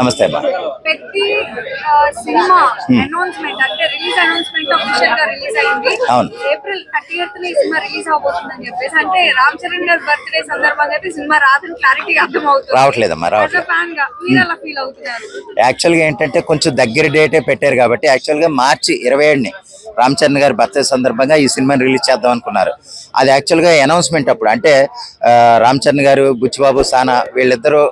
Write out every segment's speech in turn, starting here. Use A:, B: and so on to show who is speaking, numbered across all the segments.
A: నమస్తే అమ్మా
B: ప్రతి సినిమా అనౌన్స్మెంట్ అంటే రిలీజ్ అనౌన్స్మెంట్ అఫీషియల్గా రిలీజ్ అయింది.
A: అవును.
B: ఏప్రిల్ థర్టీ ఈ సినిమా రిలీజ్ అవబోతుందని చెప్పేసి అంటే రామ్ చరణ్ గారి బర్త్డే సందర్భంగా అయితే సినిమా రాదని క్లారిటీ అర్థం అవుతుంది
A: రావట్లేదమ్మా రావట్లేదు.
B: ఫ్యాన్గా మీరు ఎలా ఫీల్ అవుతున్నారు?
A: యాక్చువల్గా ఏంటంటే కొంచెం దగ్గర డేటే పెట్టారు కాబట్టి యాక్చువల్గా మార్చి ఇరవై ఏడుని రామ్ చరణ్ గారి బర్త్డే సందర్భంగా ఈ సినిమాని రిలీజ్ చేద్దాం అనుకున్నారు. అది యాక్చువల్గా అనౌన్స్మెంట్ అప్పుడు అంటే రామ్ చరణ్ గారు బుచ్చిబాబు సానా వీళ్ళిద్దరూ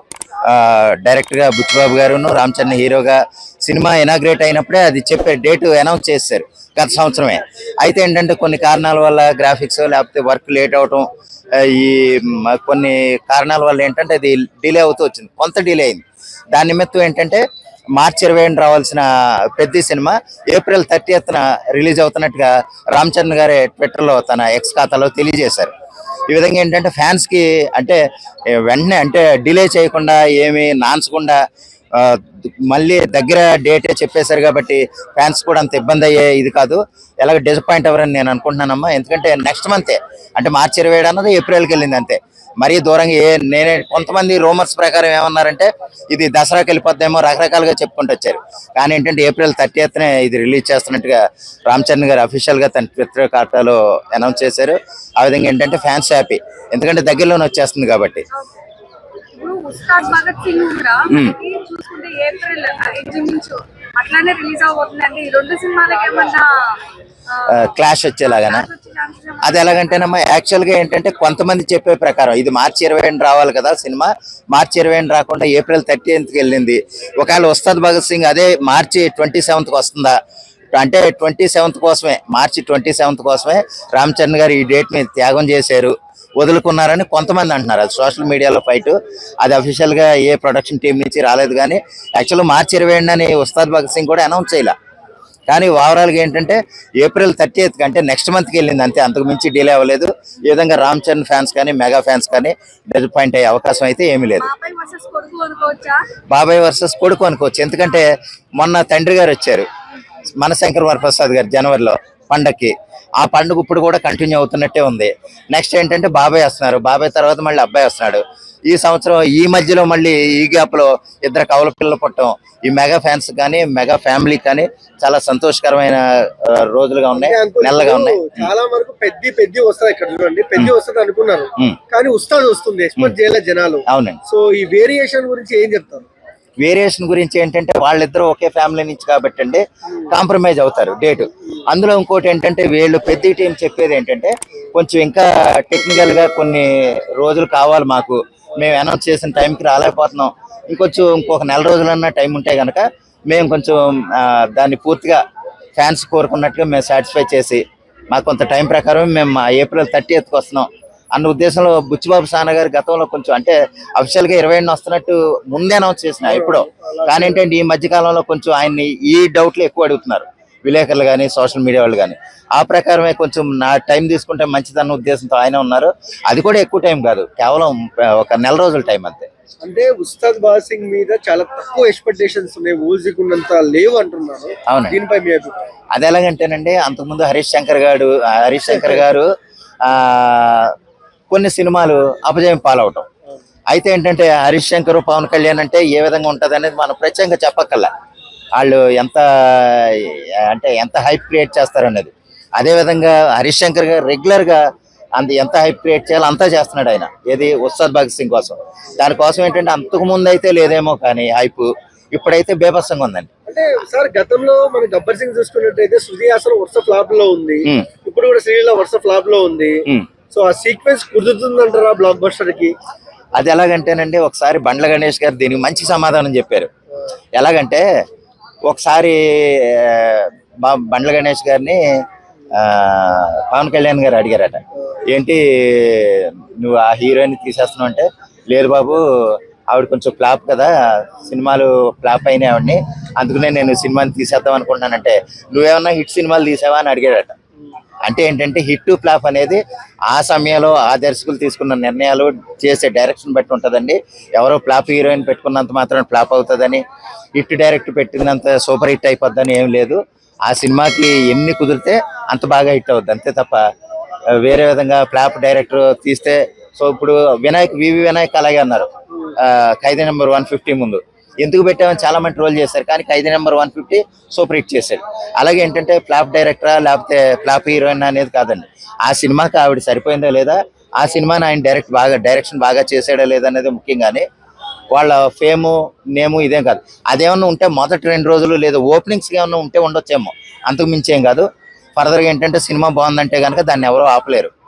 A: డైరెక్ట్గా బుచ్చిబాబు గారును రామ్ చరణ్ హీరోగా సినిమా ఇనాగ్రేట్ అయినప్పుడే అది చెప్పే డేట్ అనౌన్స్ చేశారు గత సంవత్సరమే. అయితే ఏంటంటే కొన్ని కారణాల వల్ల గ్రాఫిక్స్ లేకపోతే వర్క్ లేట్ అవటం ఈ కొన్ని కారణాల వల్ల ఏంటంటే అది డిలే అవుతూ వచ్చింది. కొంత డిలే అయింది. దాని నిమిత్తం ఏంటంటే మార్చి ఇరవై ఏడు రావాల్సిన పెద్ద సినిమా ఏప్రిల్ థర్టీ రిలీజ్ అవుతున్నట్టుగా రామ్ చరణ్ గారే ట్విట్టర్లో తన ఎక్స్ ఖాతాలో తెలియజేశారు. ఈ విధంగా ఏంటంటే ఫ్యాన్స్కి అంటే వెంటనే అంటే డిలే చేయకుండా ఏమి నాన్చకుండా ఆ, మళ్ళీ దగ్గర డేటే చెప్పేశారు కాబట్టి ఫ్యాన్స్ కూడా అంత ఇబ్బంది అయ్యే ఇది కాదు. ఎలాగ డిసప్పాయింట్ అవ్వరని నేను అనుకుంటున్నానమ్మా. ఎందుకంటే నెక్స్ట్ మంతే అంటే మార్చి ఇరవై ఏడు అన్నది ఏప్రిల్కి వెళ్ళింది అంతే. మరీ దూరంగా ఏ నేనే కొంతమంది రూమర్స్ ప్రకారం ఏమన్నారంటే ఇది దసరాకి వెళ్ళిపోద్దేమో రకరకాలుగా చెప్పుకుంటూ వచ్చారు. కానీ ఏంటంటే ఏప్రిల్ థర్టీ ఇది రిలీజ్ చేస్తున్నట్టుగా రామ్ చరణ్ గారు అఫీషియల్గా తన ట్విట్టర్ ఖాతాలో అనౌన్స్ చేశారు. ఆ విధంగా ఏంటంటే ఫ్యాన్స్ హ్యాపీ ఎందుకంటే దగ్గరలోనే వచ్చేస్తుంది కాబట్టి.
B: ఇప్పుడు ఉస్తాద్ భగత్ సింగ్ కూడా మనకి చూసుకుంటే ఏప్రిల్ ఇంచుమించు అట్లానే రిలీజ్ అవబోతుంది అంటే ఈ రెండు సినిమాలకి ఏమన్నా ఆ,
A: క్లాష్ వచ్చేలాగానా? అది ఎలాగంటేనమ్మా యాక్చువల్గా ఏంటంటే కొంతమంది చెప్పే ప్రకారం ఇది మార్చి ఇరవై ఏడు రావాలి కదా సినిమా మార్చి ఇరవై ఏడు రాకుండా ఏప్రిల్ థర్టీ కి వెళ్ళింది. ఒకవేళ ఉస్తాద్ భగత్ సింగ్ అదే మార్చి ట్వంటీ సెవెంత్కి వస్తుందా? అంటే ట్వంటీ సెవెంత్ కోసమే మార్చి ట్వంటీ సెవెంత్ కోసమే రామ్ చరణ్ గారు ఈ డేట్ మీద త్యాగం చేశారు. వదులుకున్నారని కొంతమంది అంటున్నారు. అది సోషల్ మీడియాలో ఫైట్ అది అఫీషియల్గా ఏ ప్రొడక్షన్ టీం నుంచి రాలేదు కానీ యాక్చువల్ మార్చి ఇరవై ఏడు అని ఉస్తాద్ భగత్ సింగ్ కూడా అనౌన్స్ చేయలే. కానీ ఓవరాల్గా ఏంటంటే ఏప్రిల్ థర్టీ ఎయిత్ కంటే నెక్స్ట్ మంత్కి వెళ్ళింది అంతే. అంతకు మించి డిలే అవ్వలేదు. ఈ విధంగా రామ్ చరణ్ ఫ్యాన్స్ కానీ మెగా ఫ్యాన్స్ కానీ డిసప్పాయింట్ అయ్యే అవకాశం అయితే ఏమీ లేదు.
B: బాబాయ్ వర్సెస్ కొడుకు అనుకోవచ్చా?
A: బాబాయ్ వర్సెస్ కొడుకు అనుకోవచ్చు. ఎందుకంటే మొన్న తండ్రి గారు వచ్చారు. మనశంకర్ వరప్రసాద్ గారు జనవరిలో. పండక్కి. ఆ పండుగ ఇప్పుడు కూడా కంటిన్యూ అవుతున్నట్టే ఉంది. నెక్స్ట్ ఏంటంటే బాబాయ్ వస్తున్నారు. బాబాయ్ తర్వాత మళ్ళీ అబ్బాయి వస్తున్నాడు. ఈ సంవత్సరం ఈ మధ్యలో మళ్ళీ ఈ గ్యాప్లో ఇద్దరు కవల పిల్లలు పుట్టడం ఈ మెగా ఫ్యాన్స్ కానీ మెగా ఫ్యామిలీ కానీ చాలా సంతోషకరమైన రోజులుగా ఉన్నాయి. నెలలుగా ఉన్నాయి.
C: చాలా వరకు పెద్ద పెద్ద వస్తాయి ఇక్కడ చూడండి. పెద్ద వస్తుంది అనుకున్నారు. కానీ ఉస్తాద్ వస్తుంది. ఎక్స్పెక్ట్ చేయలేదు జనాలు.
A: అవునండి.
C: సో ఈ వేరియేషన్ గురించి ఏం చెప్తారు?
A: వేరియేషన్ గురించి ఏంటంటే వాళ్ళిద్దరూ ఒకే ఫ్యామిలీ నుంచి కాబట్టి అండి కాంప్రమైజ్ అవుతారు డేట్. అందులో ఇంకోటి ఏంటంటే వీళ్ళు పెద్ద టీం చెప్పేది ఏంటంటే కొంచెం ఇంకా టెక్నికల్గా కొన్ని రోజులు కావాలి మాకు. మేము అనౌన్స్ చేసిన టైంకి రాలేకపోతున్నాం. ఇంకొంచెం ఇంకొక నెల రోజులన్నా టైం ఉంటే కనుక మేము కొంచెం దాన్ని పూర్తిగా ఫ్యాన్స్ కోరుకున్నట్టుగా మేము సాటిస్ఫై చేసి మాకు కొంత టైం ప్రకారం మేము మా ఏప్రిల్ థర్టీ ఎత్తుకు వస్తున్నాం. అన్న ఉద్దేశంలో బుచ్చిబాబు సానా గారు గతంలో కొంచెం అంటే అఫిషియల్గా ఇరవై ఏడున వస్తున్నట్టు ముందే అనౌన్స్ చేసిన ఎప్పుడో కానీ ఏంటంటే ఈ మధ్య కాలంలో కొంచెం ఆయన్ని ఈ డౌట్లు ఎక్కువ అడుగుతున్నారు. విలేకరులు కానీ సోషల్ మీడియా వాళ్ళు కానీ ఆ ప్రకారమే కొంచెం నా టైం తీసుకుంటే మంచిదన్న ఉద్దేశంతో ఆయన ఉన్నారు. అది కూడా ఎక్కువ టైం కాదు. కేవలం ఒక నెల రోజుల టైం అంతే.
C: అంటే ఉస్తాద్ బాద్ సింగ్ మీద చాలా తక్కువ ఎక్స్పెక్టేషన్స్ ఉన్నాయి. ఉన్నంత లేవు అంటున్నారు.
A: అవునండి.
C: దీనిపై మీ అభిప్రాయం?
A: అది ఎలాగంటేనండి అంతకుముందు హరీష్ శంకర్ గారు హరీష్ శంకర్ గారు ఆ కొన్ని సినిమాలు అపజయం పాలవటం. అయితే ఏంటంటే హరీష్ శంకర్ పవన్ కళ్యాణ్ అంటే ఏ విధంగా ఉంటది అనేది మనం ప్రత్యేకంగా చెప్పక్కర్లా. వాళ్ళు ఎంత అంటే ఎంత హైప్ క్రియేట్ చేస్తారనేది. అదే విధంగా హరీష్ శంకర్ గారు రెగ్యులర్గా అంత ఎంత హైప్ క్రియేట్ చేయాలో అంతా చేస్తున్నాడు ఆయన. ఏది ఉస్తాద్ భగత్ సింగ్ కోసం. దానికోసం ఏంటంటే అంతకు ముందు అయితే లేదేమో కానీ హైప్ ఇప్పుడైతే బేభత్సంగా ఉందండి.
C: అంటే సార్ గతంలో మన గబ్బర్ సింగ్ చూసుకున్నట్టయితే శృతి హాసన్ వరుస ఫ్లాప్లో ఉంది. ఇప్పుడు కూడా శ్రీలీల వరుస ఫ్లాప్లో ఉంది. సో ఆ సీక్వెన్స్ కుదురుతుందంటారా బ్లాక్ బస్టర్కి
A: అది ఎలాగంటేనండి ఒకసారి బండ్ల గణేష్ గారు దీనికి మంచి సమాధానం చెప్పారు. ఎలాగంటే ఒకసారి బండ్ల గణేష్ గారిని ఆ, పవన్ కళ్యాణ్ గారు అడిగారట. ఏంటి నువ్వు ఆ హీరోయిన్ తీసేస్తున్నావు అంటే లేదు బాబు ఆవిడ కొంచెం ఫ్లాప్ కదా సినిమాలు ఫ్లాప్ అయినాయి ఆవిడని అందుకనే నేను సినిమాని తీసేద్దాం అనుకుంటున్నానంటే నువ్వేమన్నా హిట్ సినిమాలు తీసావా అని అడిగాడట అంటే ఏంటంటే హిట్ ఫ్లాప్ అనేది ఆ సమయంలో ఆ దర్శకులు తీసుకున్న నిర్ణయాలు చేసే డైరెక్షన్ బట్టి ఉంటుందండి. ఎవరో ఫ్లాప్ హీరోయిన్ పెట్టుకున్నంత మాత్రం ఫ్లాప్ అవుతుందని హిట్ డైరెక్ట్ పెట్టినంత సూపర్ హిట్ అయిపోద్దని ఏం లేదు. ఆ సినిమాకి ఎన్ని కుదిరితే అంత బాగా హిట్ అవుద్ది అంతే తప్ప వేరే విధంగా ఫ్లాప్ డైరెక్టర్ తీస్తే సో ఇప్పుడు వినాయక్ వివి వినాయక్ అలాగే అన్నారు. ఆ, ఖైదీ నెంబర్ వన్ ఫిఫ్టీ ముందు. ఎందుకు పెట్టామని చాలా మంది ట్రోల్ చేశారు. కానీ Khaidi number one fifty super hit చేశాడు. అలాగే ఏంటంటే ఫ్లాప్ డైరెక్టరా లేకపోతే ఫ్లాప్ హీరోయిన్ అనేది కాదండి. ఆ సినిమాకి ఆవిడ సరిపోయిందా లేదా? ఆ సినిమాని ఆయన డైరెక్ట్ బాగా డైరెక్షన్ బాగా చేసాడా లేదా అనేది ముఖ్యంగానే వాళ్ళ ఫేము నేము ఇదేం కాదు. అదేమన్నా ఉంటే మొదటి రెండు రోజులు లేదా ఓపెనింగ్స్ ఏమన్నా ఉంటే ఉండొచ్చేమో. అంతకు మించి ఏం కాదు. ఫర్దర్గా ఏంటంటే సినిమా బాగుందంటే కనుక దాన్ని ఎవరో ఆపలేరు.